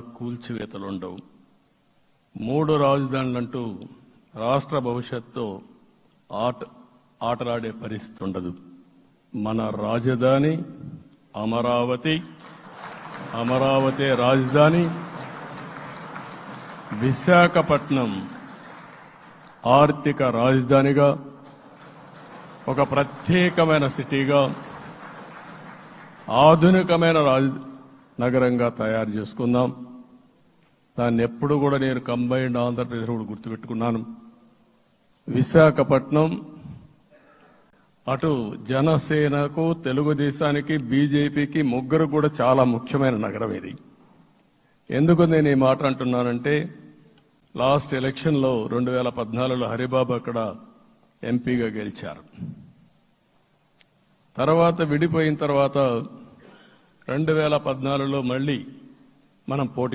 కూల్చివేతలుండవు. మూడు రాజధానులంటూ రాష్ట్ర భవిష్యత్తుతో ఆట ఆటలాడే పరిస్థితి ఉండదు. మన రాజధాని అమరావతి అమరావతి రాజధాని విశాఖపట్నం ఆర్థిక రాజధానిగా ఒక ప్రత్యేకమైన సిటీగా ఆధునికమైన రాజ నగరంగా తయారు చేసుకుందాం. దాన్ని ఎప్పుడు కూడా నేను కంబైన్డ్ ఆంధ్రప్రదేశ్ కూడా గుర్తుపెట్టుకున్నాను. విశాఖపట్నం అటు జనసేనకు తెలుగుదేశానికి బీజేపీకి ముగ్గురు కూడా చాలా ముఖ్యమైన నగరం ఇది. ఎందుకు నేను ఈ మాట అంటున్నానంటే లాస్ట్ ఎలక్షన్లో రెండు వేల పద్నాలుగులో హరిబాబు అక్కడ ఎంపీగా గెలిచారు. తర్వాత విడిపోయిన తర్వాత రెండు వేల పద్నాలుగులో మళ్ళీ మనం పోటీ